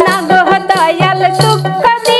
না গো দয়াল দুঃখ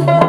Bye.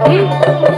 রাধে